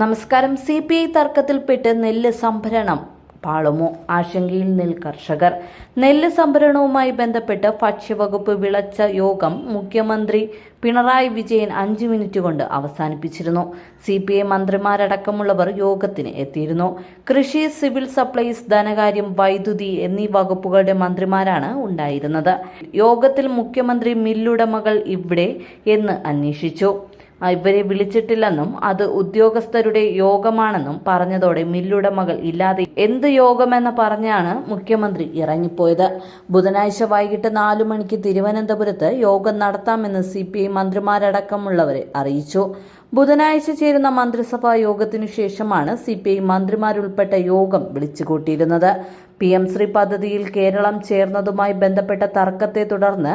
നമസ്കാരം. C P I തർക്കത്തിൽപ്പെട്ട് നെല്ല് സംഭരണം പാളുമോ? ആശങ്കയിൽ നെൽ കർഷകർ. നെല്ല് സംഭരണവുമായി ബന്ധപ്പെട്ട് ഭക്ഷ്യവകുപ്പ് വിളച്ച യോഗം മുഖ്യമന്ത്രി പിണറായി വിജയൻ അഞ്ചു മിനിറ്റ് കൊണ്ട് അവസാനിപ്പിച്ചിരുന്നു. സി പി ഐ മന്ത്രിമാരടക്കമുള്ളവർ യോഗത്തിന് എത്തിയിരുന്നു. കൃഷി സിവിൽ സപ്ലൈസ് ധനകാര്യം വൈദ്യുതി എന്നീ വകുപ്പുകളുടെ മന്ത്രിമാരാണ് ഉണ്ടായിരുന്നത്. യോഗത്തിൽ മുഖ്യമന്ത്രി മില്ലുടമകൾ ഇവിടെ എന്ന് അന്വേഷിച്ചു. ഇവരെ വിളിച്ചിട്ടില്ലെന്നും അത് ഉദ്യോഗസ്ഥരുടെ യോഗമാണെന്നും പറഞ്ഞതോടെ മില്ലുടമകൾ ഇല്ലാതെ എന്ത് യോഗമെന്ന് പറഞ്ഞാണ് മുഖ്യമന്ത്രി ഇറങ്ങിപ്പോയത്. ബുധനാഴ്ച വൈകിട്ട് നാലു മണിക്ക് തിരുവനന്തപുരത്ത് യോഗം നടത്താമെന്ന് സി പി ഐ മന്ത്രിമാരടക്കമുള്ളവരെ അറിയിച്ചു. ബുധനാഴ്ച ചേരുന്ന മന്ത്രിസഭാ യോഗത്തിനു ശേഷമാണ് സി പി ഐ മന്ത്രിമാരുൾപ്പെട്ട യോഗം വിളിച്ചുകൂട്ടിയിരുന്നത്. പി എം ശ്രീ പദ്ധതിയിൽ കേരളം ചേർന്നതുമായി ബന്ധപ്പെട്ട തർക്കത്തെ തുടർന്ന്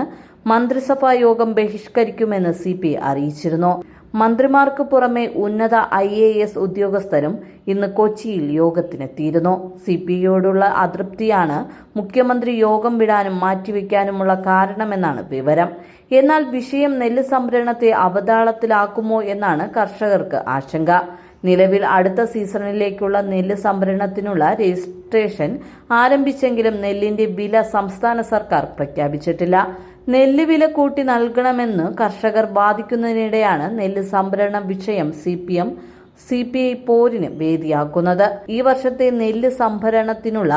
മന്ത്രിസഭാ യോഗം ബഹിഷ്കരിക്കുമെന്ന് സി പി അറിയിച്ചിരുന്നു. മന്ത്രിമാർക്ക് പുറമെ ഉന്നത ഐ എ എസ് ഉദ്യോഗസ്ഥരും ഇന്ന് കൊച്ചിയിൽ യോഗത്തിനെത്തിയിരുന്നു. സി പി യോടുള്ള അതൃപ്തിയാണ് മുഖ്യമന്ത്രി യോഗം വിടാനും മാറ്റിവെക്കാനുമുള്ള കാരണമെന്നാണ് വിവരം. എന്നാൽ വിഷയം നെല്ല് സംഭരണത്തെ അവതാളത്തിലാക്കുമോ എന്നാണ് കർഷകർക്ക് ആശങ്ക. നിലവിൽ അടുത്ത സീസണിലേക്കുള്ള നെല്ല് സംഭരണത്തിനുള്ള രജിസ്ട്രേഷൻ ആരംഭിച്ചെങ്കിലും നെല്ലിന്റെ വില സംസ്ഥാന സർക്കാർ പ്രഖ്യാപിച്ചിട്ടില്ല. നെല്ല് വില കൂട്ടി നൽകണമെന്ന് കർഷകർ ബാധിക്കുന്നതിനിടെയാണ് നെല്ല് സംഭരണ വിഷയം സി സി പി ഐ പോരിന് വേദിയാക്കുന്നത്. ഈ വർഷത്തെ നെല്ല് സംഭരണത്തിനുള്ള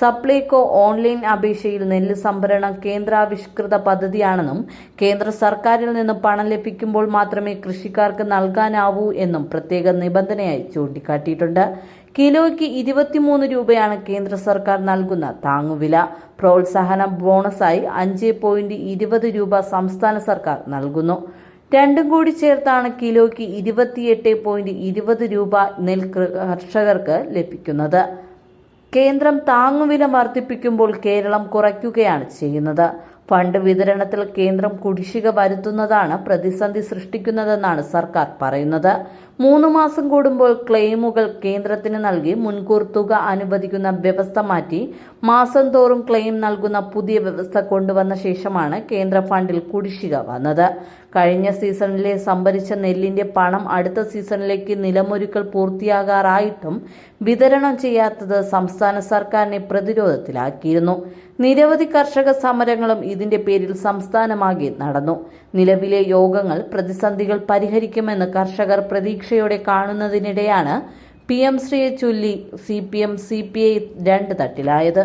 സപ്ലൈകോ ഓൺലൈൻ അപേക്ഷയിൽ നെല്ല് സംഭരണം കേന്ദ്രാവിഷ്കൃത പദ്ധതിയാണെന്നും കേന്ദ്ര സർക്കാരിൽ നിന്ന് പണം ലഭിക്കുമ്പോൾ മാത്രമേ കൃഷിക്കാർക്ക് നൽകാനാവൂ എന്നും പ്രത്യേക നിബന്ധനയായി ചൂണ്ടിക്കാട്ടിയിട്ടുണ്ട്. കിലോയ്ക്ക് ഇരുപത്തിമൂന്ന് രൂപയാണ് കേന്ദ്ര സർക്കാർ നൽകുന്ന താങ്ങുവില. പ്രോത്സാഹന ബോണസായി അഞ്ച് പോയിന്റ് ഇരുപത് രൂപ സംസ്ഥാന സർക്കാർ നൽകുന്നു. രണ്ടും കൂടി ചേർത്താണ് കിലോയ്ക്ക് ഇരുപത്തിയെട്ട് പോയിന്റ് ഇരുപത് രൂപ നെൽ കർഷകർക്ക് ലഭിക്കുന്നത്. കേന്ദ്രം താങ്ങുവില വർദ്ധിപ്പിക്കുമ്പോൾ കേരളം കുറയ്ക്കുകയാണ് ചെയ്യുന്നത്. ഫണ്ട് വിതരണത്തിൽ കേന്ദ്രം കുടിശ്ശിക വരുത്തുന്നതാണ് പ്രതിസന്ധി സൃഷ്ടിക്കുന്നതെന്നാണ് സർക്കാർ പറയുന്നത്. മൂന്ന് മാസം കൂടുമ്പോൾ ക്ലെയിമുകൾ കേന്ദ്രത്തിന് നൽകി മുൻകൂർ തുക അനുവദിക്കുന്ന വ്യവസ്ഥ മാറ്റി മാസം തോറും ക്ലെയിം നൽകുന്ന പുതിയ വ്യവസ്ഥ കൊണ്ടുവന്ന ശേഷമാണ് കേന്ദ്ര ഫണ്ടിൽ കുടിശ്ശിക വന്നത്. കഴിഞ്ഞ സീസണിലെ സംഭരിച്ച നെല്ലിന്റെ പണം അടുത്ത സീസണിലേക്ക് നിലമൊരുക്കൽ പൂർത്തിയാകാറായിട്ടും വിതരണം ചെയ്യാത്തത് സംസ്ഥാന സർക്കാരിനെ പ്രതിരോധത്തിലാക്കിയിരുന്നു. നിരവധി കർഷക സമരങ്ങളും ഇതിന്റെ പേരിൽ സംസ്ഥാനമാകെ നടന്നു. നിലവിലെ യോഗങ്ങൾ പ്രതിസന്ധികൾ പരിഹരിക്കുമെന്ന് കർഷകർ പ്രതീക്ഷയോടെ കാണുന്നതിനിടെയാണ് പി എം ശ്രീയെ ചൊല്ലി C P M C P I രണ്ട് തട്ടിലായത്.